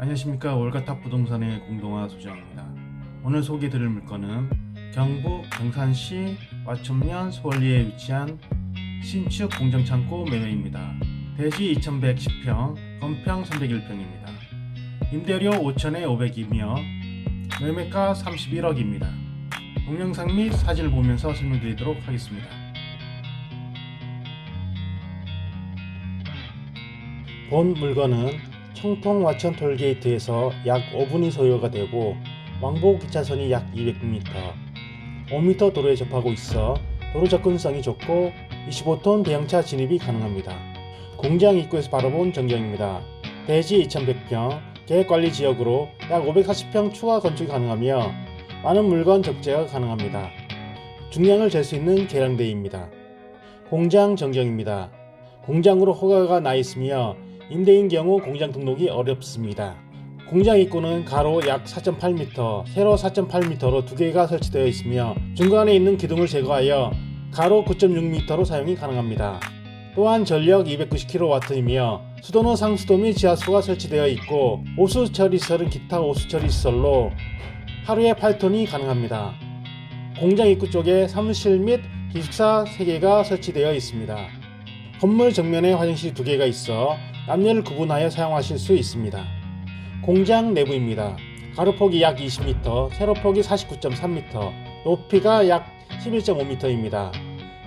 안녕하십니까 월가탑 부동산의 공동화 소장입니다. 오늘 소개드릴 물건은 경북 경산시 와천면 소월리에 위치한 신축 공정창고 매매입니다. 대지 2110평, 건평 301평입니다. 임대료 5천에 500이며 매매가 31억입니다. 동영상 및 사진을 보면서 설명드리도록 하겠습니다. 본 물건은 청통 와천 톨게이트에서 약 5분이 소요가 되고 왕복 기차선이 약 200m, 5m 도로에 접하고 있어 도로 접근성이 좋고 25톤 대형차 진입이 가능합니다. 공장 입구에서 바라본 전경입니다. 대지 2100평, 계획관리 지역으로 약 540평 추가 건축이 가능하며 많은 물건 적재가 가능합니다. 중량을 잴 수 있는 계량대입니다. 공장 전경입니다. 공장으로 허가가 나 있으며 임대인 경우 공장 등록이 어렵습니다. 공장 입구는 가로 약 4.8m, 세로 4.8m로 두 개가 설치되어 있으며 중간에 있는 기둥을 제거하여 가로 9.6m로 사용이 가능합니다. 또한 전력 290kW이며 수도는 상수도 및 지하수가 설치되어 있고 오수 처리설은 기타 오수 처리설로 하루에 8톤이 가능합니다. 공장 입구 쪽에 사무실 및 기숙사 3개가 설치되어 있습니다. 건물 정면에 화장실 2개가 있어 남녀를 구분하여 사용하실 수 있습니다. 공장 내부입니다. 가로폭이 약 20m, 세로폭이 49.3m, 높이가 약 11.5m입니다.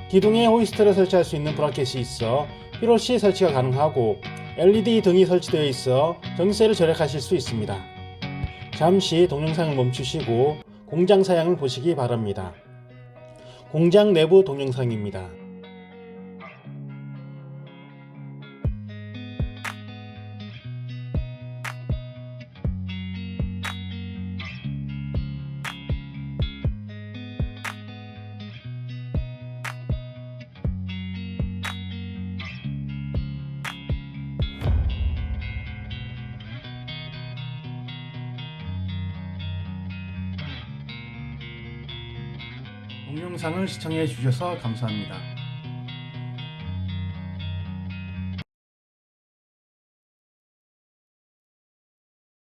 기둥에 호이스트를 설치할 수 있는 브라켓이 있어 필요시 설치가 가능하고 LED 등이 설치되어 있어 전기세를 절약하실 수 있습니다. 잠시 동영상을 멈추시고 공장 사양을 보시기 바랍니다. 공장 내부 동영상입니다. 동영상을 시청해 주셔서 감사합니다.